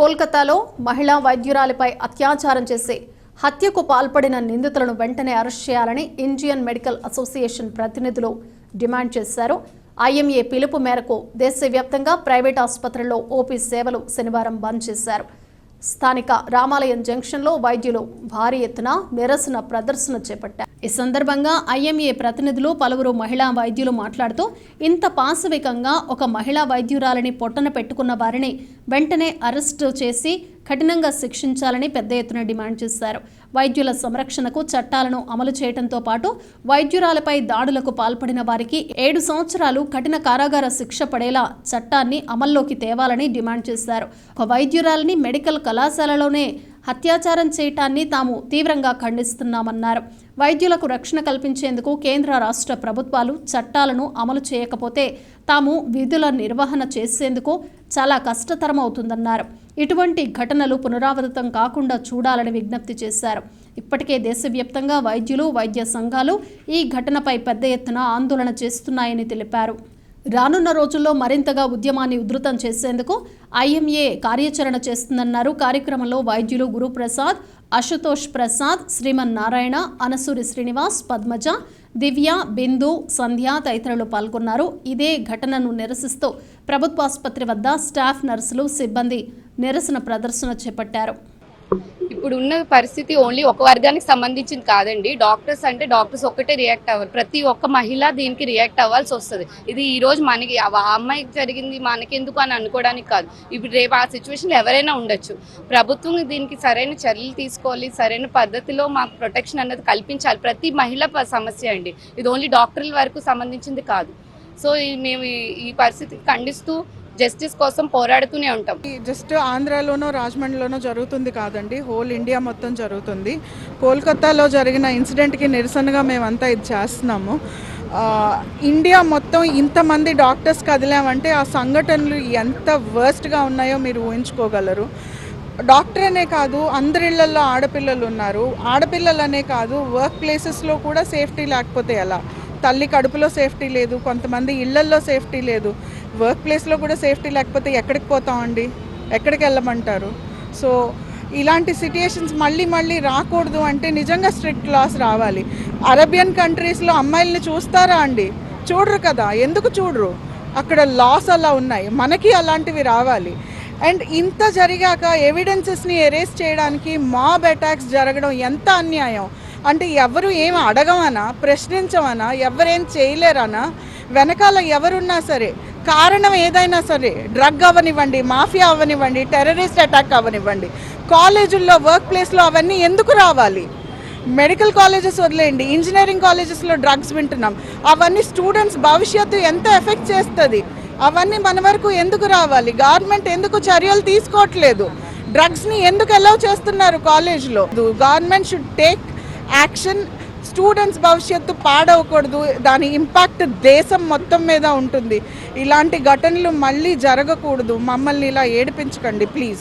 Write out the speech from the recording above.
కోల్కతాలో మహిళా వైద్యురాలిపై అత్యాచారం చేసి హత్యకు పాల్పడిన నిందితులను వెంటనే అరెస్ట్ చేయాలని ఇండియన్ మెడికల్ అసోసియేషన్ ప్రతినిధులు డిమాండ్ చేశారు. ఐఎంఏ పిలుపు మేరకు దేశవ్యాప్తంగా ప్రైవేట్ ఆసుపత్రుల్లో ఓపీ సేవలు శనివారం బంద్ చేశారు. స్థానిక రామాలయం జంక్షన్లో వైద్యులు భారీ ఎత్తున నిరసన ప్రదర్శన చేపట్టారు. ఈ సందర్భంగా ఐఎంఏ ప్రతినిధులు పలువురు మహిళా వైద్యులు మాట్లాడుతూ ఇంత పాశవికంగా ఒక మహిళా వైద్యురాలని పొట్టన పెట్టుకున్న వారిని వెంటనే అరెస్టు చేసి కఠినంగా శిక్షించాలని పెద్ద ఎత్తున డిమాండ్ చేశారు. వైద్యుల సంరక్షణకు చట్టాలను అమలు చేయడంతో పాటు వైద్యురాలపై దాడులకు పాల్పడిన వారికి ఏడు సంవత్సరాలు కఠిన కారాగార శిక్ష పడేలా చట్టాన్ని అమల్లోకి తేవాలని డిమాండ్ చేశారు. ఒక వైద్యురాలిని మెడికల్ కళాశాలలోనే హత్యాచారం చేయటాన్ని తాము తీవ్రంగా ఖండిస్తున్నామన్నారు. వైద్యులకు రక్షణ కల్పించేందుకు కేంద్ర రాష్ట్ర ప్రభుత్వాలు చట్టాలను అమలు చేయకపోతే తాము విధుల నిర్వహణ చేసేందుకు చాలా కష్టతరమవుతుందన్నారు. ఇటువంటి ఘటనలు పునరావృతం కాకుండా చూడాలని విజ్ఞప్తి చేశారు. ఇప్పటికే దేశవ్యాప్తంగా వైద్యులు వైద్య సంఘాలు ఈ ఘటనపై పెద్ద ఎత్తున ఆందోళన చేస్తున్నాయని తెలిపారు. రానున్న రోజుల్లో మరింతగా ఉద్యమాన్ని ఉధృతం చేసేందుకు ఐఎంఏ కార్యాచరణ చేస్తుందన్నారు. కార్యక్రమంలో వైద్యులు గురుప్రసాద్ అశుతోష్ ప్రసాద్ శ్రీమన్ నారాయణ అనసూరి శ్రీనివాస్ పద్మజ దివ్య బిందు సంధ్య తదితరులు పాల్గొన్నారు. ఇదే ఘటనను నిరసిస్తూ ప్రభుత్వాసుపత్రి వద్ద స్టాఫ్ నర్సులు సిబ్బంది నిరసన ప్రదర్శన చేపట్టారు. ఇప్పుడు ఉన్న పరిస్థితి ఓన్లీ ఒక వర్గానికి సంబంధించింది కాదండి. డాక్టర్స్ అంటే డాక్టర్స్ ఒక్కటే రియాక్ట్ అవ్వాలి. ప్రతి ఒక్క మహిళ దీనికి రియాక్ట్ అవ్వాల్సి వస్తుంది. ఇది ఈ రోజు మనకి ఆ అమ్మాయికి జరిగింది మనకెందుకు అని అనుకోవడానికి కాదు. ఇప్పుడు రేపు ఆ సిచ్యువేషన్లో ఎవరైనా ఉండొచ్చు. ప్రభుత్వం దీనికి సరైన చర్యలు తీసుకోవాలి సరైన పద్ధతిలో మాకు ప్రొటెక్షన్ అనేది కల్పించాలి. ప్రతి మహిళ సమస్య అండి. ఇది ఓన్లీ డాక్టర్ల వరకు సంబంధించింది కాదు. సో ఈ- మేము ఈ- ఈ పరిస్థితికి ఖండిస్తూ జస్టిస్ కోసం పోరాడుతూనే ఉంటాం. జస్ట్ ఆంధ్రాలోనో రాజమండ్రిలోనో జరుగుతుంది కాదండి. హోల్ ఇండియా మొత్తం జరుగుతుంది. కోల్కతాలో జరిగిన ఇన్సిడెంట్కి నిరసనగా మేమంతా ఇది చేస్తున్నాము. ఇండియా మొత్తం ఇంతమంది డాక్టర్స్ కదిలామంటే ఆ సంఘటనలు ఎంత వర్స్ట్గా ఉన్నాయో మీరు ఊహించుకోగలరు. డాక్టర్ అనే కాదు అందరిళ్ళలో ఆడపిల్లలు ఉన్నారు. ఆడపిల్లలనే కాదు వర్క్ ప్లేసెస్లో కూడా సేఫ్టీ లేకపోతే ఎలా? తల్లి కడుపులో సేఫ్టీ లేదు కొంతమంది ఇళ్ళల్లో సేఫ్టీ లేదు. వర్క్ ప్లేస్లో కూడా సేఫ్టీ లేకపోతే ఎక్కడికి పోతామండి? ఎక్కడికి వెళ్ళమంటారు? సో ఇలాంటి సిట్యుయేషన్స్ మళ్ళీ మళ్ళీ రాకూడదు అంటే నిజంగా స్ట్రిక్ట్ లాస్ రావాలి. అరబియన్ కంట్రీస్లో అమ్మాయిల్ని చూస్తారా అండి? చూడరు కదా. ఎందుకు చూడరు? అక్కడ లాస్ అలా ఉన్నాయి. మనకి అలాంటివి రావాలి. అండ్ ఇంత జరిగాక ఎవిడెన్సెస్ని ఎరేస్ చేయడానికి మాబ్ అటాక్స్ జరగడం ఎంత అన్యాయం? అంటే ఎవరు ఏం అడగమనా ప్రశ్నించమనా ఎవరేం చేయలేరనా? వెనకాల ఎవరున్నా సరే కారణం ఏదైనా సరే డ్రగ్ అవ్వనివ్వండి మాఫియా అవ్వనివ్వండి టెర్రరిస్ట్ అటాక్ అవ్వనివ్వండి కాలేజీల్లో వర్క్ ప్లేస్లో అవన్నీ ఎందుకు రావాలి? మెడికల్ కాలేజెస్ వదిలేయండి ఇంజనీరింగ్ కాలేజెస్లో డ్రగ్స్ వింటున్నాం. అవన్నీ స్టూడెంట్స్ భవిష్యత్తు ఎంత ఎఫెక్ట్ చేస్తుంది? అవన్నీ మన వరకు ఎందుకు రావాలి? గవర్నమెంట్ ఎందుకు చర్యలు తీసుకోవట్లేదు? డ్రగ్స్ని ఎందుకు అలౌ చేస్తున్నారు కాలేజ్లో? Government should take action students భవిష్యత్తు పాడవకూడదు. దాని ఇంపాక్ట్ దేశం మొత్తం మీద ఉంటుంది. ఇలాంటి ఘటనలు మళ్ళీ జరగకూడదు. మమ్మల్ని ఇలా ఏడిపించకండి ప్లీజ్